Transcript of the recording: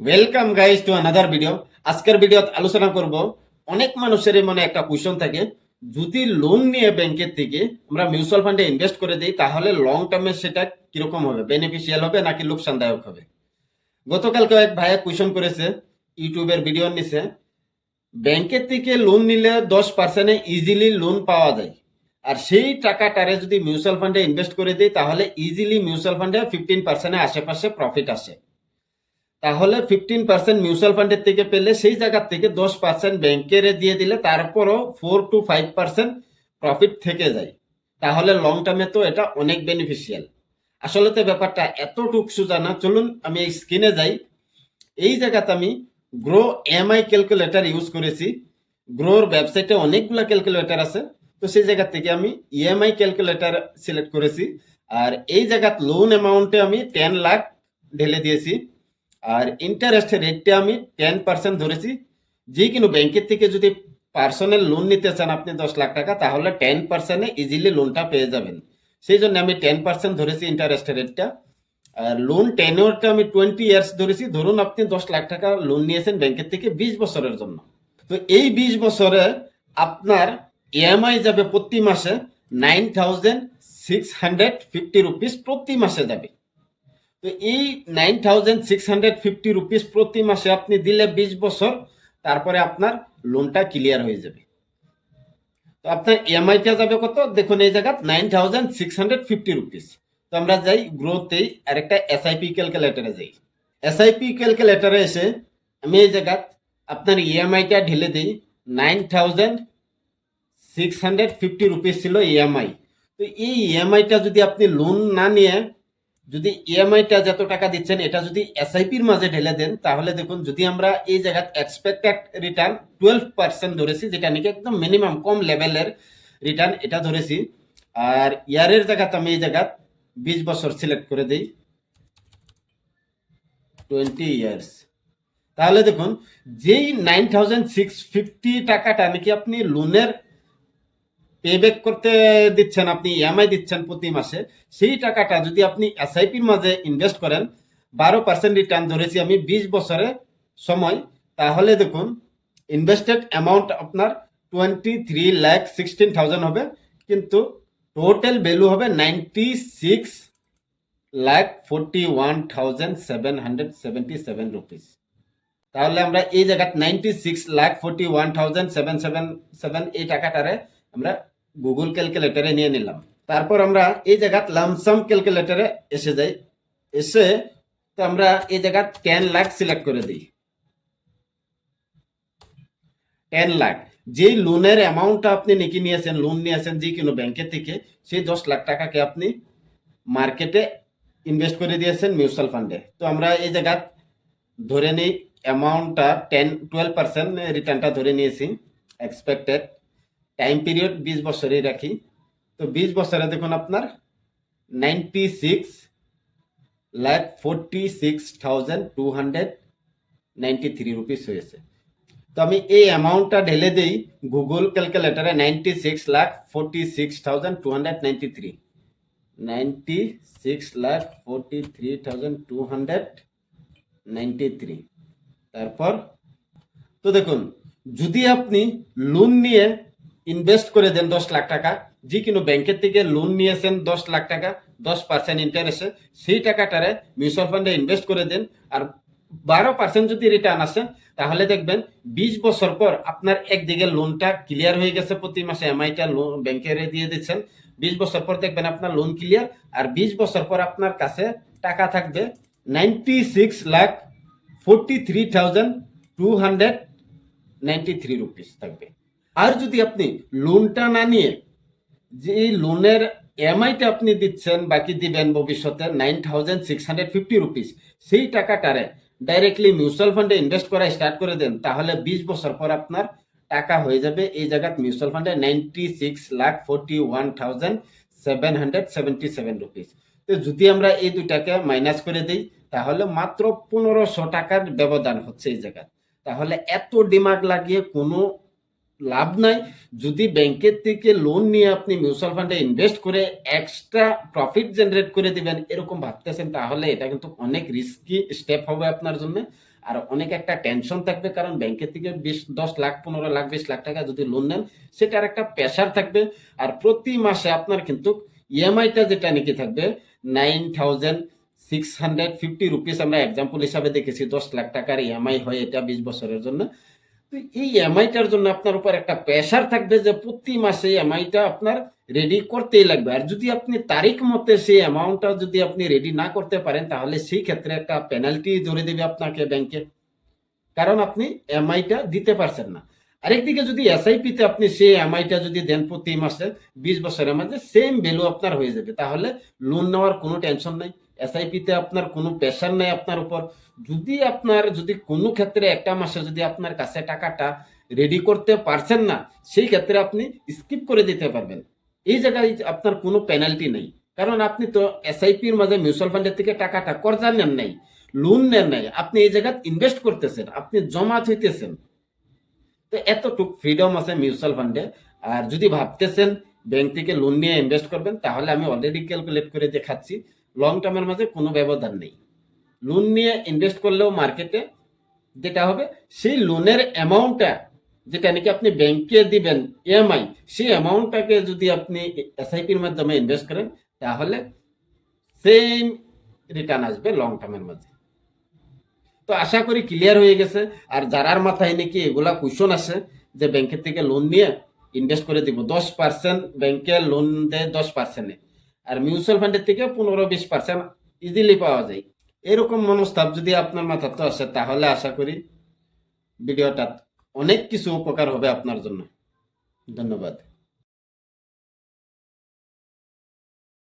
Welcome guys to another video আজকের ভিডিওত আলোচনা করব, অনেক মানুষের মনে একটা কোয়েশন থাকে, যদি লোন নিয়ে ব্যাংকের থেকে আমরা মিউচুয়াল ফান্ডে ইনভেস্ট করে দিই, তাহলে লং টার্মে সেটা কীরকম হবে? বেনিফিশিয়াল হবে নাকি লোকসানদায়ক হবে? গতকালকে এক ভাইয়া কোয়েশন করেছে ইউটিউবের ভিডিও নিছে ব্যাংকের থেকে লোন নিলে দশ পার্সেন্টে ইজিলি লোন পাওয়া যায়। আর সেই টাকাটারে যদি মিউচুয়াল ফান্ডে ইনভেস্ট করে দিই, তাহলে ইজিলি মিউচুয়াল ফান্ডে ফিফটিন পার্সেন্টের আশেপাশে প্রফিট আসে। তাহলে ফিফটিন পার্সেন্ট মিউচুয়াল ফান্ডের থেকে পেলে সেই জায়গার থেকে দশ পার্সেন্ট ব্যাংকের দিয়ে দিলে তারপরও four to five percent profit থেকে যায়। তাহলে লং টার্মে তো এটা অনেক বেনিফিশিয়াল আসলে তো ব্যাপারটা এতটুক সোজা না চলুন আমি এই স্ক্রিনে যাই। এই জায়গাতে আমি গ্রো এমআই ক্যালকুলেটার ইউজ করেছি। গ্রোর ওয়েবসাইটে অনেকগুলো ক্যালকুলেটার আছে। তো সেই জায়গা থেকে আমি ইএমআই ক্যালকুলেটার সিলেক্ট করেছি। আর এই জায়গাত লোন অ্যামাউন্টে আমি টেন লাখ ঢেলে দিয়েছি। আর ইন্টারেস্ট রেটটা আমি টেন পার্সেন্ট ধরেছি। যে কোনো ব্যাংকের থেকে যদি পার্সোনাল লোন নিতে চান আপনি দশ লাখ টাকা, তাহলে টেন পার্সেন্টে ইজিলি লোনটা পেয়ে যাবেন। সেই জন্য আমি টেন পার্সেন্ট ধরেছি ইন্টারেস্ট রেটটা আর লোন টেনিওরটা আমি টোয়েন্টি ইয়ার্স ধরেছি। ধরুন আপনি দশ লাখ টাকা লোন নিয়েছেন ব্যাংকের থেকে বিশ বছরের জন্য। তো এই বিশ বছরে আপনার ইএমআই যাবে প্রতি মাসে nine thousand six hundred fifty rupees প্রতি মাসে যাবে। তো এই nine thousand six hundred fifty rupees প্রতি মাসে আপনি দিলে বিশ বছর, তারপরে আপনার লোনটা ক্লিয়ার হয়ে যাবে। তো আপনার ইএমআইটা যাবে কত? দেখুন এই জায়গা nine thousand six hundred fifty rupees তো আমরা যাই গ্রোথেই আরেকটা এসআইপি ক্যালকুলেটারে যাই। এসআইপি ক্যালকুলেটারে এসে আমি এই জায়গা আপনার ইএমআইটা ঢেলে দিই। Nine thousand six hundred fifty rupees ছিল ইএমআই তো এই ইএমআইটা যদি আপনি লোন না নিয়ে যদি ইএমআইটা যত টাকা দিচ্ছেন, এটা যদি এসআইপির মাঝে ঢেলে দেন, তাহলে দেখুন, যদি আমরা এই জায়গায় এক্সপেক্টেড রিটার্ন টুয়েলভ পার্সেন্ট ধরেছি, যেটা নাকি একদম মিনিমাম কম লেভেলের রিটার্ন এটা ধরেছি, আর ইয়ারের জায়গাতে আমি এই জায়গা বিশ বছর সিলেক্ট করে দিই টোয়েন্টি ইয়ার্স তাহলে দেখুন, যেই নাইন থাউজেন্ড সিক্স ফিফটি টাকাটা নাকি আপনি লোনের পেব্যাক করতে দিচ্ছেন আপনি ইএমআই দিচ্ছেন প্রতি মাসে, সেই টাকাটা যদি আপনি এসআইপির মাঝে ইনভেস্ট করেন, বারো পার্সেন্ট রিটার্ন ধরেছি আমি বিশ বছরে সময়, তাহলে দেখুন ইনভেস্টেড অ্যামাউন্ট আপনার twenty three lakh sixteen thousand হবে, কিন্তু টোটাল ভ্যালু হবে ninety six lakh forty one thousand seven hundred seventy seven rupees তাহলে আমরা এই জায়গায় ninety six lakh forty one thousand seven seven seven এই টাকাটারে আমরা গুগল ক্যালকুলেটরে নিয়ে নিলাম। তারপর আমরা এই জায়গাত লামসাম ক্যালকুলেটরে এসে যাই। এসে তো আমরা এই জায়গা টেন লাখ সিলেক্ট করে দিই। টেন লাখ যে লোনের অ্যামাউন্টটা আপনি নাকি নিয়েছেন লোন নিয়েছেন যে কোনো ব্যাংকের থেকে, সেই দশ লাখ টাকাকে আপনি মার্কেটে ইনভেস্ট করে দিয়েছেন মিউচুয়াল ফান্ডে তো আমরা এই জায়গা ধরে নিই অ্যামাউন্টটা টেন টুয়েলভ পার্সেন্ট রিটার্নটা ধরে নিয়েছি এক্সপেক্টেড টাইম পিরিয়ড বিশ বছরই রাখি। তো বিশ বছরে দেখুন আপনার ninety six lakh forty six thousand two hundred ninety three rupees হয়েছে। তো আমি এই অ্যামাউন্টটা ঢেলে দিই গুগল ক্যালকুলেটারে ninety six lakh forty six thousand two hundred ninety three ninety six lakh forty three thousand two hundred ninety three তারপর, তো দেখুন, যদি আপনি লোন নিয়ে ইনভেস্ট করে দেন দশ লাখ টাকা। যে কোনো ব্যাংকের থেকে লোন নিয়েছেন দশ লাখ টাকা, দশ পার্সেন্ট ইন্টারেস্টে সেই টাকাটারে মিউচুয়াল ফান্ডে ইনভেস্ট করে দেন। আর বারো পার্সেন্ট যদি রিটার্ন আসে, তাহলে দেখবেন বিশ বছর পর আপনার একদিকে লোনটা ক্লিয়ার হয়ে গেছে প্রতি মাসে এমআইটা লোন ব্যাংকে দিয়ে দিচ্ছেন। বিশ বছর পর দেখবেন আপনার লোন ক্লিয়ার আর বিশ বছর পর আপনার কাছে টাকা থাকবে ninety six lakh forty three thousand two hundred ninety three rupees থাকবে। আর যদি আপনি লোনটা না নিয়ে যে এই লোনের এমআইটা আপনি দিচ্ছেন, বাকি দিবেন ভবিষ্যতে nine thousand six hundred fifty rupees সেই টাকাটারে ডাইরেক্টলি মিউচুয়াল ফান্ডে ইনভেস্ট করা স্টার্ট করে দেন, তাহলে বিশ বছর পর আপনার টাকা হয়ে যাবে। এই জায়গায় মিউচুয়াল ফান্ডে ninety six lakh forty one thousand seven hundred seventy seven rupees তো যদি আমরা এই দুটাকে মাইনাস করে দিই, তাহলে মাত্র পনেরোশো টাকার ব্যবধান হচ্ছে এই জায়গায় তাহলে এত ডিমান্ড লাগিয়ে কোনো লাভ নাই। যদি ব্যাংকের থেকে লোন নিয়ে আপনি মিউচুয়াল ফান্ডে ইনভেস্ট করে এক্সট্রা প্রফিট জেনারেট করে দিবেন, এরকম ভাবতেছেন, তাহলে এটা কিন্তু অনেক রিস্কি স্টেপ হবে আপনার জন্য। আর অনেক একটা টেনশন থাকবে, কারণ ব্যাংকের থেকে বিশ, দশ লাখ, পনেরো লাখ, বিশ লাখ টাকা যদি লোন নেন, সেটার একটা প্রেশার থাকবে। আর প্রতি মাসে আপনার কিন্তু ইএমআইটা যেটা নাকি থাকবে nine thousand six hundred fifty rupees আমরা এক্সাম্পল হিসাবে দেখেছি, দশ লাখ টাকার ইএমআই হয় এটা বিশ বছরের জন্য। তো এই এমআইটার জন্য আপনার উপর একটা প্রেশার থাকবে যে প্রতি মাসে এমআইটা আপনার রেডি করতেই লাগবে। আর যদি আপনি তারিখ মতে সেই অ্যামাউন্টটা যদি আপনি রেডি না করতে পারেন, তাহলে সেই ক্ষেত্রে একটা পেনাল্টি ধরে দেবে আপনাকে ব্যাংকে কারণ আপনি এমআইটা দিতে পারছেন না। আরেকদিকে যদি এসআইপি তে আপনি সেই এমআইটা যদি দেন প্রতি মাসে, বিশ বছরের মাঝে সেম ভ্যালু আপনার হয়ে যাবে। তাহলে লোন নেওয়ার কোনো টেনশন নাই। এসআইপি তে আপনার কোনো প্রেশার নাই আপনার উপর। যদি আপনার, যদি কোনো ক্ষেত্রে একটা মাসে যদি আপনার কাছে টাকাটা রেডি করতে পারছেন না, সেই ক্ষেত্রে আপনি স্কিপ করে দিতে পারবেন। এই জায়গায় আপনার কোনো পেনাল্টি নেই। কারণ আপনি তো এসআইপির মাঝে মিউচুয়াল ফান্ডের থেকে টাকাটা কর্জা নেন নাই লোন নেন নাই, আপনি এই জায়গায় ইনভেস্ট করতেছেন, আপনি জমা হইতেছেন তো এতটুক ফ্রিডম আছে মিউচুয়াল ফান্ডে আর যদি ভাবতেছেন ব্যাংক থেকে লোন নিয়ে ইনভেস্ট করবেন, তাহলে আমি অলরেডি ক্যালকুলেট করে দেখাচ্ছি। লং টার্মের মাঝে কোনো ব্যবধান নেই। লোন নিয়ে ইনভেস্ট করলেও মার্কেটে যেটা হবে, সেই লোনের অ্যামাউন্টটা যেটা নাকি আপনি ব্যাংকে দিবেন ইএমআই সেই অ্যামাউন্টটাকে যদি আপনি এসআইপির মাধ্যমে ইনভেস্ট করেন, তাহলে সেম রিটার্ন আসবে লং টার্মের মাঝে। তো আশা করি ক্লিয়ার হয়ে গেছে। আর যারার মাথায় নাকি এগুলা কুশন আছে যে ব্যাংকের থেকে লোন নিয়ে ইনভেস্ট করে দিব, দশ পার্সেন্ট ব্যাংকে লোন দেয় দশ পার্সেন্টে আর মিউচুয়াল ফান্ডের থেকে পনেরো বিশ পার্সেন্ট ইজিলি পাওয়া যায়। এরকম মনস্তাব যদি আপনার মাথাতে আসে, তাহলে আশা করি ভিডিওটা অনেক কিছু উপকার হবে আপনার জন্য। ধন্যবাদ।